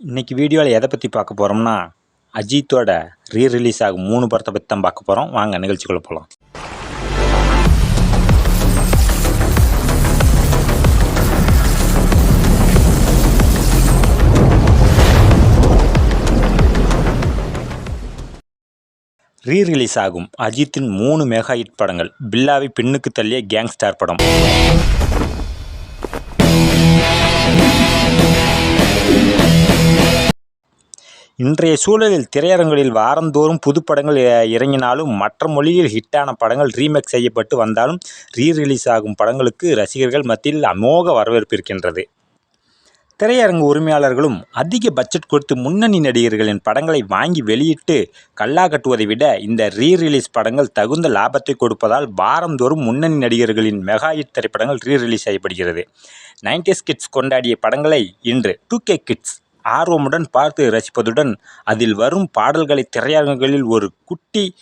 இன்றைக்கி வீடியோவில் எதை பற்றி பார்க்க போகிறோம்னா அஜித்தோட ரீ ரிலீஸ் ஆகும் மூணு படத்தை பற்றி தான் பார்க்க போகிறோம் வாங்க நிகழ்ச்சிக்குள்ளே போகலாம் ரீ ரிலீஸ் ஆகும் அஜித்தின் மூணு மெகா ஹிட் படங்கள். பில்லாவை பின்னுக்கு தள்ளிய கேங்ஸ்டார் படம். இன்றைய சூழலில் திரையரங்குகளில் வாரந்தோறும் புது படங்கள் இறங்கினாலும் மற்ற மொழியில் ஹிட்டான படங்கள் ரீமேக் செய்யப்பட்டு வந்தாலும் ரீ ரிலீஸ் ஆகும் படங்களுக்கு ரசிகர்கள் மத்தியில் அமோக வரவேற்பு இருக்கின்றது. திரையரங்கு உரிமையாளர்களும் அதிக பட்ஜெட் கொடுத்து முன்னணி நடிகர்களின் படங்களை வாங்கி வெளியிட்டு கல்லா கட்டுவதை விட இந்த ரீ ரிலீஸ் படங்கள் தகுந்த லாபத்தை கொடுப்பதால் வாரந்தோறும் முன்னணி நடிகர்களின் மெகா ஹிட் திரைப்படங்கள் ரீ ரிலீஸ் செய்யப்படுகிறது. 90s கிட்ஸ் கொண்டாடிய படங்களை இன்று டூ கே கிட்ஸ் ஆர்வமுடன் பார்த்து ரசிப்பதுடன் அதில் வரும் பாடல்களை திரையரங்குகளில் ஒரு குட்டி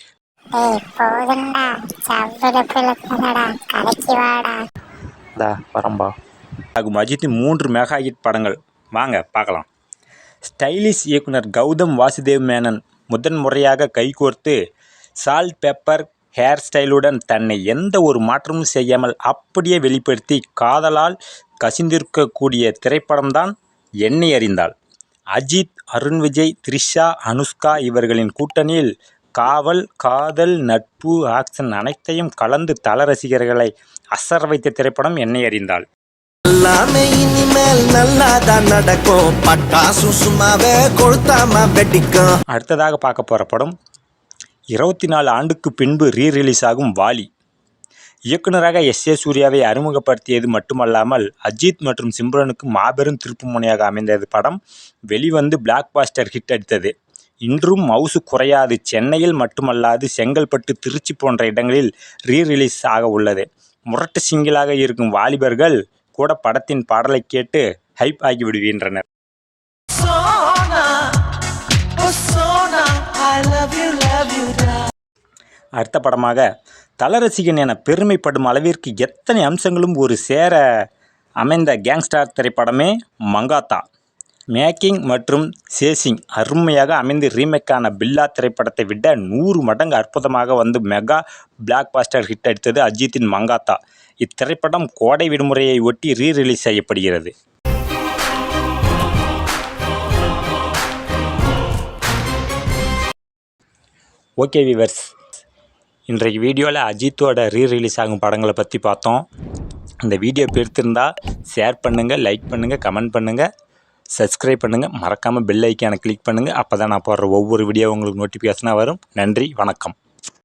வரம்பா ஆகும் அஜித்தின் மூன்று மெகா ஹிட் படங்கள். வாங்க பார்க்கலாம். ஸ்டைலிஷ் இயக்குனர் கௌதம் வாசுதேவ் மேனன் முதன் முறையாக கைகோர்த்து சால்ட் பெப்பர் ஹேர் ஸ்டைலுடன் தன்னை எந்த ஒரு மாற்றமும் செய்யாமல் அப்படியே வெளிப்படுத்தி காதலால் கசிந்திருக்கக்கூடிய திரைப்படம்தான் என்னை அறிந்தாள். அஜித் அருண் விஜய் த்ரிஷா அனுஷ்கா இவர்களின் கூட்டணியில் காவல் காதல் நட்பு ஆக்ஷன் அனைத்தையும் கலந்து தல ரசிகர்களை அசர வைத்த திரைப்படம் என்னை அறிந்தாள். எல்லாமே இனிமேல் நல்லாதான் நடக்கும். பட்டாசு சும்மாவே கொளுத்தாம வெடிக்கும். அடுத்ததாக பார்க்க போகிற படம் இருபத்தி நாலு ஆண்டுக்கு பின்பு ரீ ரிலீஸ் ஆகும் வாலி. இயக்குனராக எஸ் ஏ சூர்யாவை அறிமுகப்படுத்தியது மட்டுமல்லாமல் அஜித் மற்றும் சிம்ரனுக்கு மாபெரும் திருப்புமுனையாக அமைந்தது படம் வெளிவந்து பிளாக் பாஸ்டர் ஹிட் அடித்தது. இன்றும் மவுசு குறையாது சென்னையில் மட்டுமல்லாது செங்கல்பட்டு திருச்சி போன்ற இடங்களில் ரீ ரிலீஸ் ஆக உள்ளது. முரட்டு சிங்கிளாக இருக்கும் வாலிபர்கள் கூட படத்தின் பாடலை கேட்டு ஹைப் ஆகி விடுகின்றனர். அடுத்த படமாக தலரசிகன் என பெருமைப்படும் அளவிற்கு எத்தனை அம்சங்களும் ஒரு சேர அமைந்த கேங்ஸ்டார் திரைப்படமே மங்காத்தா. மேக்கிங் மற்றும் சேசிங் அருமையாக அமைந்து ரீமேக்கான பில்லா திரைப்படத்தை விட நூறு மடங்கு அற்புதமாக வந்து மெகா பிளாக் பாஸ்டர் ஹிட் அடித்தது அஜித்தின் மங்காத்தா. இத்திரைப்படம் கோடை விடுமுறையை ஒட்டி ரீ ரிலீஸ் செய்யப்படுகிறது. ஓகே விவர்ஸ் இன்றைக்கு வீடியோவில் அஜித்தோட ரீ ரிலீஸ் ஆகும் படங்களை பற்றி பார்த்தோம். இந்த வீடியோ பிடித்திருந்தா ஷேர் பண்ணுங்கள் லைக் பண்ணுங்கள் கமெண்ட் பண்ணுங்கள் சப்ஸ்கிரைப் பண்ணுங்கள் மறக்காமல் பெல் ஐக்கானை கிளிக் பண்ணுங்கள் அப்போ தான் நான் போடுற ஒவ்வொரு வீடியோ உங்களுக்கு நோட்டிஃபிகேஷனாக வரும். நன்றி வணக்கம்.